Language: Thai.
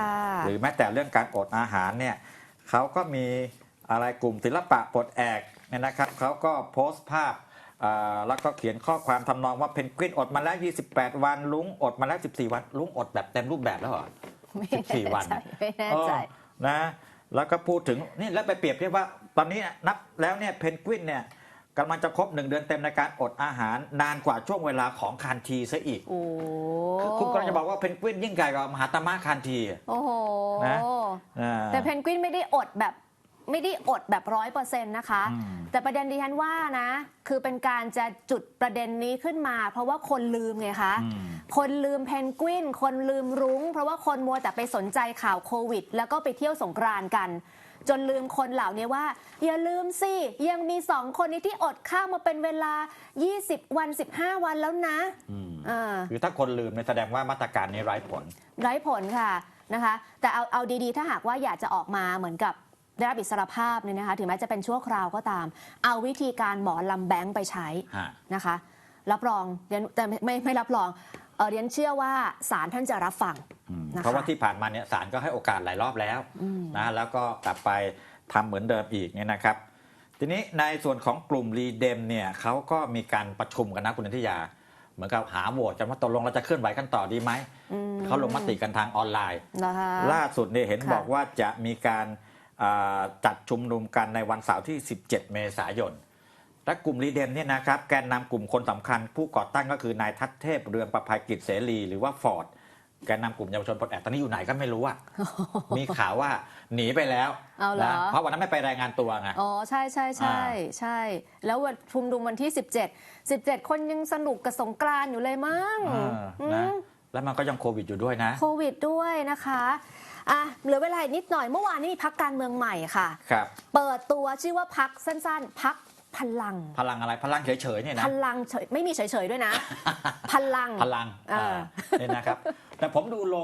ค่ะหรือแม้แต่เรื่องการอดอาหารเนี่ยเขาก็มีอะไรกลุ่มศิลปะปลดแอกเนี่ยนะครับเขาก็โพสต์ภาพอ่าแล้วก็เขียนข้อความทำนองว่าเพนกวินอดมาแล้ว 28 วัน ลุงอดมาแล้ว 14 วัน ลุงอดแบบเต็มรูปแบบแล้วเหรอไม่แน่14 วันใจไม่แน่ใจเออนะแล้วก็พูดถึงนี่แล้วไปเปรียบเทียบว่าตอนนี้นับแล้วเนี่ยเพนกวินเนี่ย กำลังจะครบหนึ่งเดือนเต็มในการอดอาหารนานกว่าช่วงเวลาของคานทีซะอีกโอ้คือคุณกำลังจะบอกว่าเพนกวินยิ่งใหญ่กว่ามหาตมะคานทีอะโอ้โหนะอ่าแต่เพนกวินไม่ได้อดแบบไม่ได้อดแบบร้อยเปอร์เซ็นต์นะคะอืมแต่ประเด็นดิฉันว่านะ คือเป็นการจะจุดประเด็นนี้ขึ้นมา เพราะว่าคนลืมไงคะอืมคนลืมเพนกวิน คนลืมรุ้ง เพราะว่าคนมัวแต่ไปสนใจข่าวโควิด แล้วก็ไปเที่ยวสงกรานต์กัน จนลืมคนเหล่านี้ว่า อย่าลืมสิ ยังมีสองคนนี้ที่อดข้าวมาเป็นเวลา 20 วัน 15 วันแล้วนะอืมอ่าคือถ้าคนลืมเนี่ยแสดงว่ามาตรการนี้ไร้ผล ไร้ผลค่ะนะคะ แต่เอาเอาดีๆ ถ้าหากว่าอยากจะออกมาเหมือนกับได้รับอิสรภาพเนี่ยนะคะถึงแม้จะเป็นชั่วคราวก็ตาม เอาวิธีการหมอลำแบงค์ไปใช้ฮะนะคะ รับรองเรียนแต่ไม่ไม่ไม่รับรองเออเรียนเชื่อว่าศาลท่านจะรับฟังอืมนะคะ เพราะว่าที่ผ่านมาเนี่ยศาลก็ให้โอกาสหลายรอบแล้วอืมนะแล้วก็กลับไปทำเหมือนเดิมอีกเนี่ยนะครับ ทีนี้ในส่วนของกลุ่มรีเดมเนี่ยเขาก็มีการประชุมกันนะคุณนันทิยา เหมือนกับหาโหวตกันว่าตกลงเราจะเคลื่อนไหวกันต่อดีไหมอืมเขาลงมติกันทางออนไลน์นะคะล่าสุดเนี่ยเห็นค่ะบอกว่าจะมีการอ่าจัดชุมนุมกันในวันเสาร์ที่ 17 เมษายนและกลุ่มรีเดมเนี่ยนะครับแกนนำกลุ่มคนสำคัญ ผู้ก่อตั้งก็คือนายทัศเทพเรืองประภัยกิจเสรี หรือว่าฟอร์ด แกนนำกลุ่มเยาวชนปลดแอกตอนนี้อยู่ไหนก็ไม่รู้อะมีข่าวว่าหนีไปแล้วเอาเหรอ นะเพราะวันนั้นไม่ไปรายงานตัวไง อ๋อ ใช่ใช่ใช่อ่า ใช่ แล้ววันชุมนุมวันที่ 17 17 คนยังสนุกกับสงกรานต์อยู่เลยมั้งเอออืนะมแล้วมันก็ยังโควิดอยู่ด้วยนะ โควิดด้วยนะคะอะเหลือเวลาอีกนิดหน่อย เมื่อวานนี้มีพักการเมืองใหม่ค่ะ ครับ เปิดตัวชื่อว่าพักสั้นๆ พัก พลัง พลังอะไรพลังเฉยๆเนี่ยพนะลังเฉยไม่มีเฉยๆด้วยนะ พลังพลังอ่าอ่าเนี่ยนะครับ แต่ผมดูโล